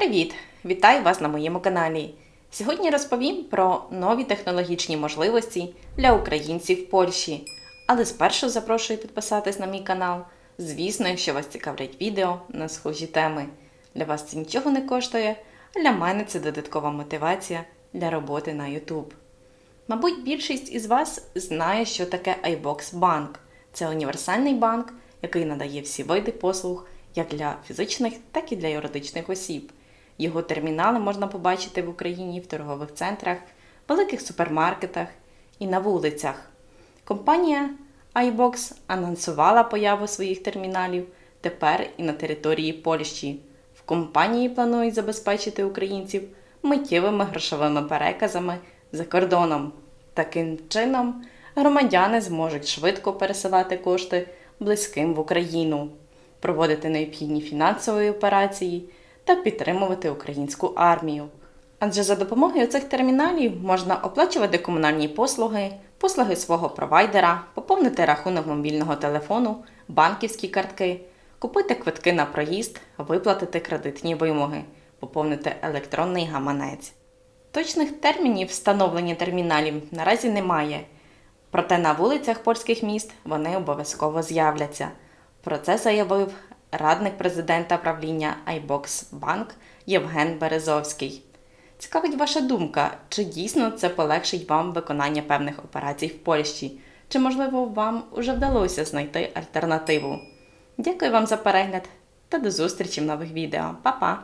Привіт! Вітаю вас на моєму каналі. Сьогодні розповім про нові технологічні можливості для українців в Польщі. Але спершу запрошую підписатись на мій канал. Звісно, якщо вас цікавлять відео на схожі теми. Для вас це нічого не коштує, а для мене це додаткова мотивація для роботи на YouTube. Мабуть, більшість із вас знає, що таке iBox Bank. Це універсальний банк, який надає всі види послуг як для фізичних, так і для юридичних осіб. Його термінали можна побачити в Україні в торгових центрах, великих супермаркетах і на вулицях. Компанія iBox анонсувала появу своїх терміналів тепер і на території Польщі. В компанії планують забезпечити українців миттєвими грошовими переказами за кордоном. Таким чином, громадяни зможуть швидко пересилати кошти близьким в Україну, проводити необхідні фінансові операції та підтримувати українську армію. Адже за допомогою цих терміналів можна оплачувати комунальні послуги, послуги свого провайдера, поповнити рахунок мобільного телефону, банківські картки, купити квитки на проїзд, виплатити кредитні вимоги, поповнити електронний гаманець. Точних термінів встановлення терміналів наразі немає, проте на вулицях польських міст вони обов'язково з'являться. Про це заявив радник президента правління iBox Bank Євген Березовський. Цікавить ваша думка, чи дійсно це полегшить вам виконання певних операцій в Польщі, чи, можливо, вам уже вдалося знайти альтернативу? Дякую вам за перегляд та до зустрічі в нових відео. Па-па!